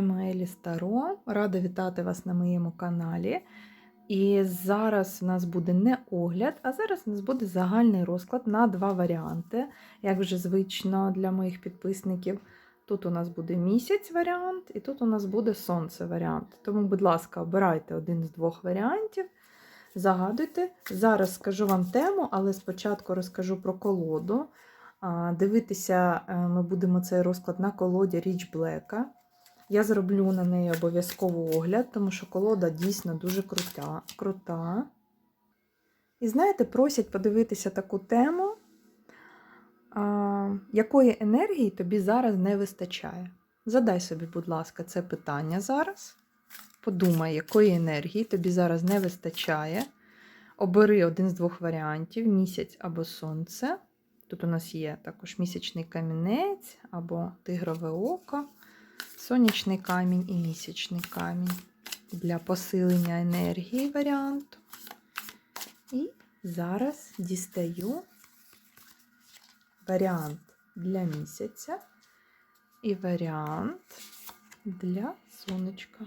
вами Елі Старо. Рада вітати вас на моєму каналі. І зараз у нас буде не огляд, а зараз у нас буде загальний розклад на два варіанти, як вже звично для моїх підписників. Тут у нас буде місяць варіант, і тут у нас буде сонце варіант. Тому, будь ласка, обирайте один з двох варіантів, загадуйте. Зараз скажу вам тему, але спочатку розкажу про колоду. Дивитися е, ми будемо цей розклад на колоді Річ Блека. Я зроблю на неї обов'язково огляд, тому що колода дійсно дуже крута. крута. І знаєте, просять подивитися таку тему, а, якої енергії тобі зараз не вистачає. Задай собі, будь ласка, це питання зараз. Подумай, якої енергії тобі зараз не вистачає. Обери один з двох варіантів: місяць або сонце. Тут у нас є також місячний камінець або тигрове око, сонячний камінь і місячний камінь для посилення енергії варіанту. І зараз дістаю варіант для місяця і варіант для сонечка.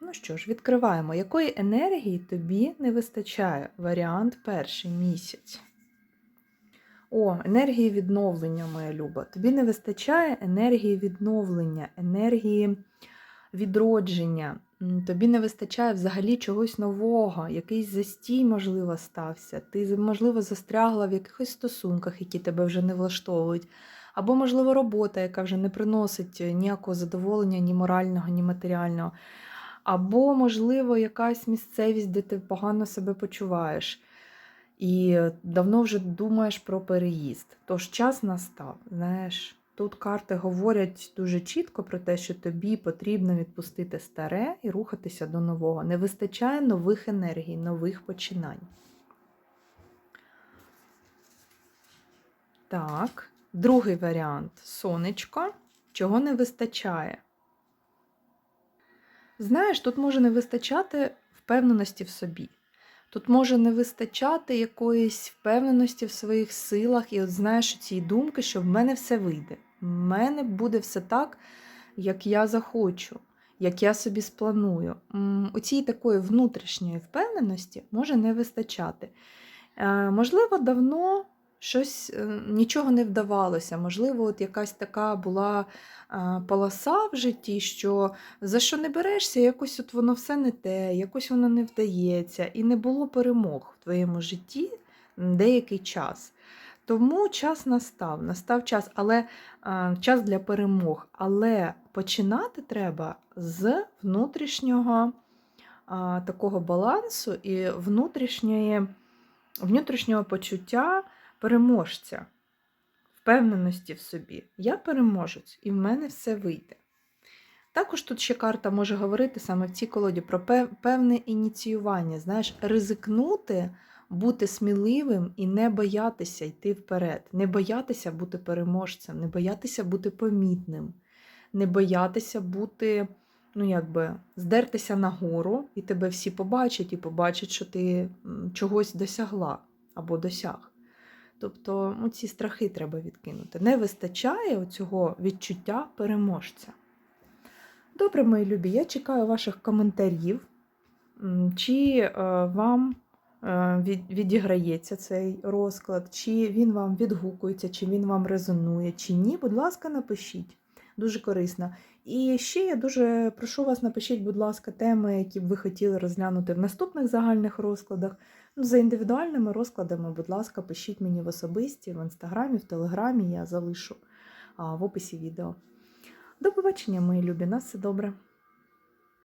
Ну що ж, відкриваємо, якої енергії тобі не вистачає? Варіант перший місяць. О, енергії відновлення, моя люба. Тобі не вистачає енергії відновлення, енергії відродження. Тобі не вистачає взагалі чогось нового, якийсь застій, можливо, стався. Ти, можливо, застрягла в якихось стосунках, які тебе вже не влаштовують. Або, можливо, робота, яка вже не приносить ніякого задоволення, ні морального, ні матеріального. Або, можливо, якась місцевість, де ти погано себе почуваєш. І давно вже думаєш про переїзд. Тож час настав. Знаєш, тут карти говорять дуже чітко про те, що тобі потрібно відпустити старе і рухатися до нового. Не вистачає нових енергій, нових починань. Так, другий варіант сонечко. Чого не вистачає? Знаєш, тут може не вистачати впевненості в собі. Тут може не вистачати якоїсь впевненості в своїх силах, і от знаєш ці думки, що в мене все вийде. В мене буде все так, як я захочу, як я собі спланую. Оцій такої внутрішньої впевненості може не вистачати. Е, можливо, давно щось е, нічого не вдавалося. Можливо, от якась така була полоса в житті, що за що не берешся, якось от воно все не те, якось воно не вдається, і не було перемог в твоєму житті деякий час. Тому час настав, настав час, але час для перемог. Але починати треба з внутрішнього такого балансу і внутрішнього почуття переможця, впевненості в собі. Я переможець, і в мене все вийде. Також тут ще карта може говорити саме в цій колоді про певне ініціювання, знаєш, ризикнути, бути сміливим і не боятися йти вперед, не боятися бути переможцем, не боятися бути помітним, не боятися бути, ну якби, здертися нагору, і тебе всі побачать, і побачать, що ти чогось досягла або досяг. Тобто ну, ці страхи треба відкинути. Не вистачає цього відчуття переможця. Добре, мої любі, я чекаю ваших коментарів, чи е, вам е, відіграється цей розклад, чи він вам відгукується, чи він вам резонує, чи ні. Будь ласка, напишіть. Дуже корисно. І ще я дуже прошу вас, напишіть, будь ласка, теми, які б ви хотіли розглянути в наступних загальних розкладах. За індивідуальними розкладами, будь ласка, пишіть мені в особисті, в інстаграмі, в телеграмі, я залишу в описі відео. До побачення, мої любі, на все добре!